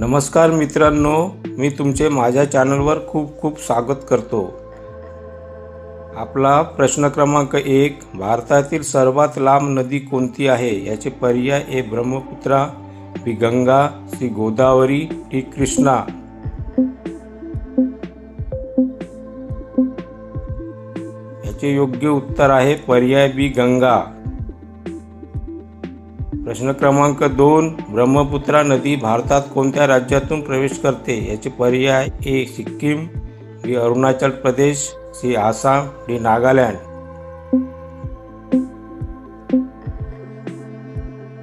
नमस्कार मित्रांनो मी तुमचे माझ्या चॅनलवर खूप खूप स्वागत करतो. आपला प्रश्न क्रमांक एक भारतातील सर्वात लांब नदी कोणती आहे? याचे पर्याय A Brahmaputra B Ganga C Godavari D Krishna. याचे योग्य उत्तर आहे पर्याय बी गंगा. प्रश्न क्रमांक दोन ब्रह्मपुत्रा नदी भारतात कोणत्या राज्यातून प्रवेश करते? याचे पर्याय A Sikkim B Arunachal Pradesh C Assam D Nagaland.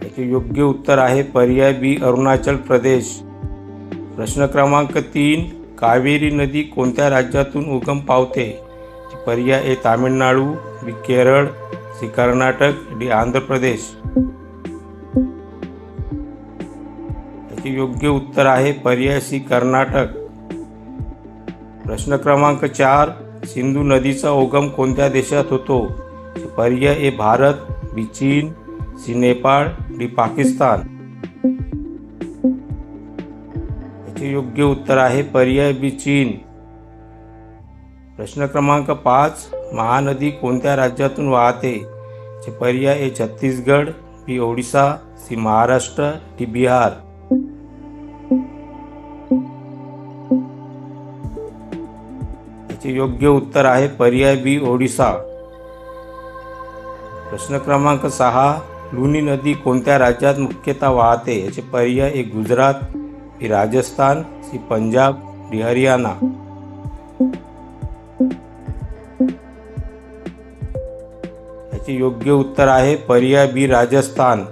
याचे योग्य उत्तर आहे पर्याय बी अरुणाचल प्रदेश. प्रश्न क्रमांक तीन कावेरी नदी कोणत्या राज्यातून उगम पावते? पर्याय A Tamil Nadu B Kerala C Karnataka D Andhra Pradesh. याचे योग्य उत्तर आहे पर्याय सी कर्नाटक. प्रश्न क्रमांक चार सिंधू नदीचा उगम कोणत्या देशात होतो? पर्याय ए भारत बी चीन सी नेपाळ डी पाकिस्तान. याचे योग्य उत्तर आहे पर्याय बी चीन. प्रश्न क्रमांक पाच महानदी कोणत्या राज्यातून वाहते? पर्याय A Chhattisgarh B Odisha C Maharashtra D Bihar. याचे योग्य उत्तर आहे पर्याय बी ओडिसा. प्रश्न क्रमांक सहा लुनी नदी कोणत्या राज्यात मुख्यतः वाहते? याचे पर्याय एक Gujarat B Rajasthan C Punjab D Haryana. याचे योग्य उत्तर आहे पर्याय बी राजस्थान.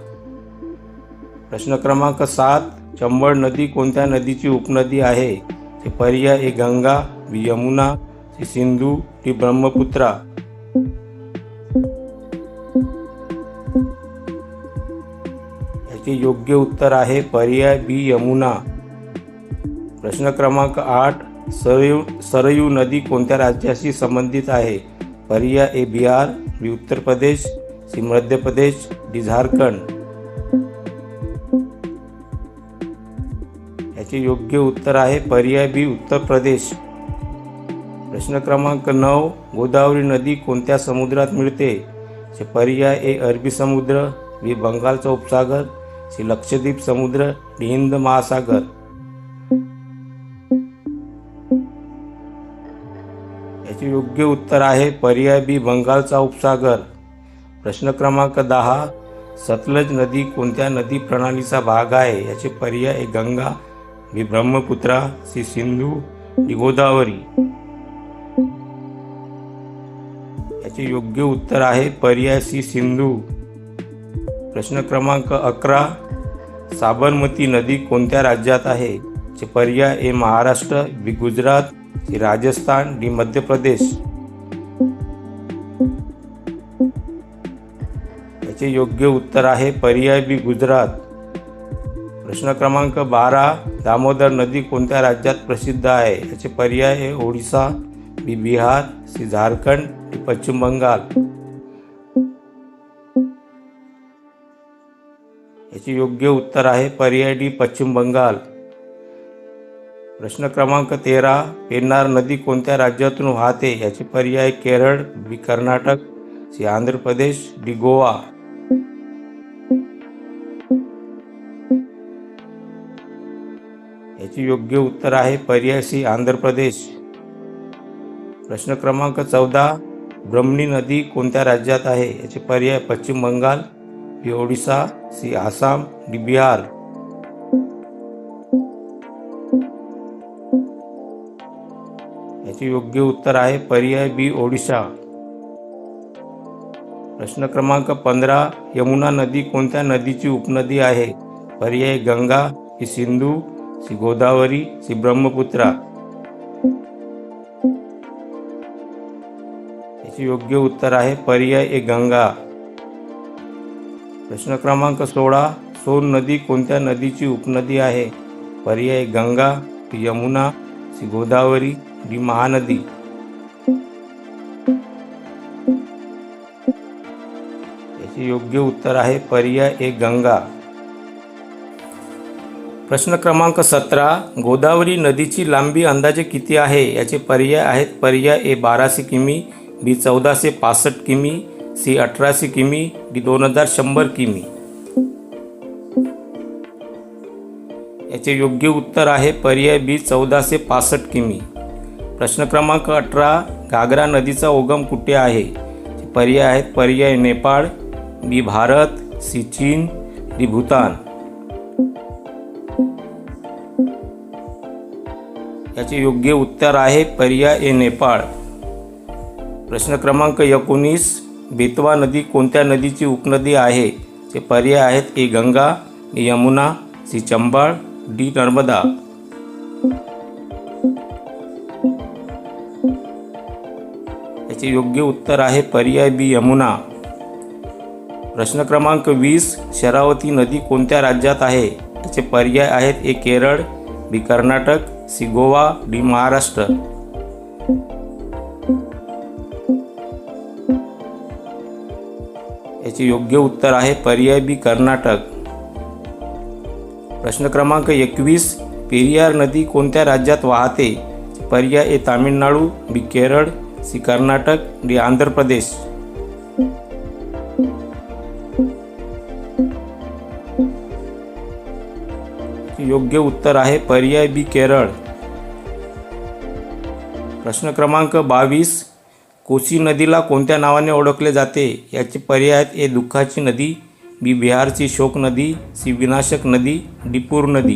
प्रश्न क्रमांक सात चंबळ नदी कोणत्या नदीची उपनदी आहे? ते पर्याय ए गंगा बी यमुना ती सिंधू ती ब्रह्मपुत्रा. याचे योग्य उत्तर आहे पर्याय बी यमुना. प्रश्न क्रमांक आठ सरयू सरयू नदी कोणत्या राज्याशी संबंधित आहे? पर्याय ए बिहार बी उत्तर प्रदेश सी मध्य प्रदेश डी झारखंड. याचे योग्य उत्तर आहे पर्याय बी उत्तर प्रदेश. प्रश्न क्रमांक नऊ गोदावरी नदी कोणत्या समुद्रात मिळते? चे पर्याय ए अरबी समुद्र बी बंगालचा उपसागर सी लक्षद्वीप समुद्र डी हिंद महासागर. याचे योग्य उत्तर आहे पर्याय बी बंगालचा उपसागर. प्रश्न क्रमांक दहा सतलज नदी कोणत्या नदी प्रणालीचा भाग आहे? याचे पर्याय A Ganga B Brahmaputra C Sindhu D Godavari. याचे योग्य उत्तर आहे पर्याय सी सिंधू. प्रश्न क्रमांक अकरा साबरमती नदी कोणत्या राज्यात आहे? चे पर्याय A Maharashtra B Gujarat C Rajasthan D Madhya Pradesh. याचे योग्य उत्तर आहे पर्याय बी गुजरात. प्रश्न क्रमांक बारा दामोदर नदी कोणत्या राज्यात प्रसिद्ध आहे? याचे पर्याय हे ओडिसा बी बिहार सी झारखंड पश्चिम बंगाल. याचे योग्य उत्तर आहे पर्याय डी पश्चिम बंगाल. प्रश्न क्रमांक तेरा पेन्नार नदी कोणत्या राज्यातून वाहते? याचे पर्याय Kerala B Karnataka C Andhra Pradesh D Goa. याचे योग्य उत्तर आहे पर्याय सी आंध्र प्रदेश. प्रश्न क्रमांक चौदा ब्रह्मणी नदी कोणत्या राज्यात आहे याचे पर्याय Paschim Bangal B Odisha C Assam D Bihar. याचे योग्य उत्तर आहे पर्याय बी ओडिशा प्रश्न क्रमांक पंधरा यमुना नदी कोणत्या नदीची उपनदी आहे? पर्याय गंगा की सिंधू सी गोदावरी सी ब्रह्मपुत्रा. याचे योग्य उत्तर आहे पर्याय ए गंगा. प्रश्न क्रमांक सोळा सोन नदी कोणत्या नदीची उपनदी आहे? पर्याय गंगा यमुना सी गोदावरी डी महानदी. याचे योग्य उत्तर आहे पर्याय ए गंगा. प्रश्न क्रमांक सतरा गोदावरी नदीची लांबी अंदाजे किती आहे? याचे पर्याय आहेत पर्याय ए बाराशे किमी बी चौदाशे पासष्ट किमी सी अठराशे किमी डी दोन हजार शंभर किमी. याचे योग्य उत्तर आहे पर्याय बी चौदाशे पासष्ट किमी. प्रश्न क्रमांक अठरा घागरा नदीचा उगम कुठे आहे? पर्याय आहेत पर्याय Nepal B Bharat C Cheen D Bhutan. याचे योग्य उत्तर आहे पर्याय ए नेपाळ. प्रश्न क्रमांक एकोणीस बेतवा नदी कोणत्या नदीची उपनदी आहे? ते पर्याय आहेत A Ganga Yamuna C Chambal D Narmada. याचे योग्य उत्तर आहे पर्याय बी यमुना. प्रश्न क्रमांक वीस शरावती नदी कोणत्या राज्यात आहे? याचे पर्याय आहेत A Kerala B Karnataka C Goa D Maharashtra. याचे योग्य उत्तर आहे पर्याय बी कर्नाटक. प्रश्न क्रमांक एकवीस पेरियार नदी कोणत्या राज्यात वाहते? पर्याय A Tamil Nadu B Kerala C Karnataka D Andhra Pradesh. योग्य उत्तर आहे पर्याय बी केरळ. प्रश्न क्रमांक बावीस कोसी नदीला कोणत्या नावाने ओळखले जाते? याचे पर्याय आहेत ए दुःखाची नदी बी बिहारची शोक नदी सी विनाशक नदी डिपूर नदी.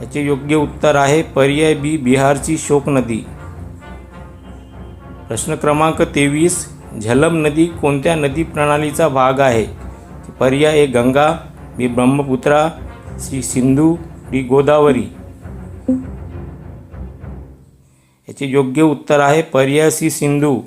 याचे योग्य उत्तर आहे पर्याय बी बिहारची शोक नदी. प्रश्न क्रमांक तेवीस झलम नदी कोणत्या नदी प्रणालीचा भाग आहे? पर्याय A Ganga B Brahmaputra C Sindhu D Godavari. याचे योग्य उत्तर आहे पर्यायसी सिंधू.